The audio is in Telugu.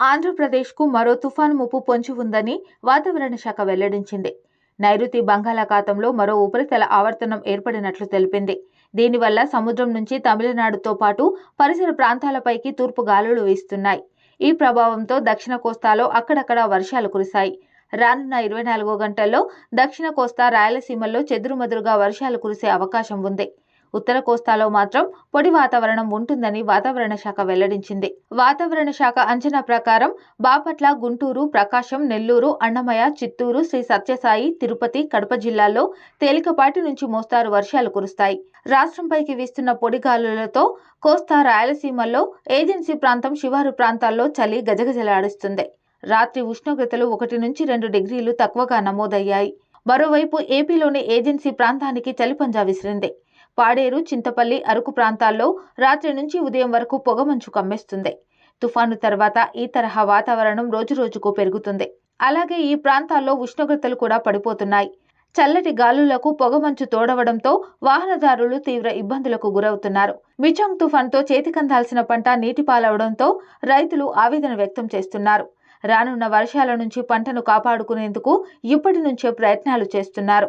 ఆంధ్రప్రదేశ్కు మరో తుఫాను ముప్పు పొంచి ఉందని వాతావరణ శాఖ వెల్లడించింది. నైరుతి బంగాళాఖాతంలో మరో ఉపరితల ఆవర్తనం ఏర్పడినట్లు తెలిపింది. దీనివల్ల సముద్రం నుంచి తమిళనాడుతో పాటు పరిసర ప్రాంతాలపైకి తూర్పు గాలులు వీస్తున్నాయి. ఈ ప్రభావంతో దక్షిణ కోస్తాలో అక్కడక్కడ వర్షాలు కురిశాయి. రానున్న ఇరవై నాలుగో గంటల్లో దక్షిణ కోస్తా రాయలసీమల్లో చెదురుమదురుగా వర్షాలు కురిసే అవకాశం ఉంది. ఉత్తర కోస్తాలో మాత్రం పొడి వాతావరణం ఉంటుందని వాతావరణ శాఖ వెల్లడించింది. వాతావరణ శాఖ అంచనా ప్రకారం బాపట్ల గుంటూరు ప్రకాశం నెల్లూరు అన్నమయ్య చిత్తూరు శ్రీ సత్యసాయి తిరుపతి కడప జిల్లాల్లో తేలికపాటి నుంచి మోస్తారు వర్షాలు కురుస్తాయి. రాష్ట్రంపైకి వీస్తున్న పొడిగాలులతో కోస్తా రాయలసీమల్లో ఏజెన్సీ ప్రాంతం శివారు ప్రాంతాల్లో చలి గజగజలాడుస్తుంది. రాత్రి ఉష్ణోగ్రతలు ఒకటి నుంచి రెండు డిగ్రీలు తక్కువగా నమోదయ్యాయి. మరోవైపు ఏపీలోని ఏజెన్సీ ప్రాంతానికి చలిపంజా విసిరింది. పాడేరు చింతపల్లి అరకు ప్రాంతాల్లో రాత్రి నుంచి ఉదయం వరకు పొగమంచు కమ్మేస్తుంది. తుఫాను తర్వాత ఈ తరహా వాతావరణం రోజురోజుకు పెరుగుతుంది. అలాగే ఈ ప్రాంతాల్లో ఉష్ణోగ్రతలు కూడా పడిపోతున్నాయి. చల్లటి గాలులకు పొగమంచు తోడవడంతో వాహనదారులు తీవ్ర ఇబ్బందులకు గురవుతున్నారు. మిచాంగ్ తుఫాన్తో చేతికందాల్సిన పంట నీటిపాలవడంతో రైతులు ఆవేదన వ్యక్తం చేస్తున్నారు. రానున్న వర్షాల నుంచి పంటను కాపాడుకునేందుకు ఇప్పటి నుంచే ప్రయత్నాలు చేస్తున్నారు.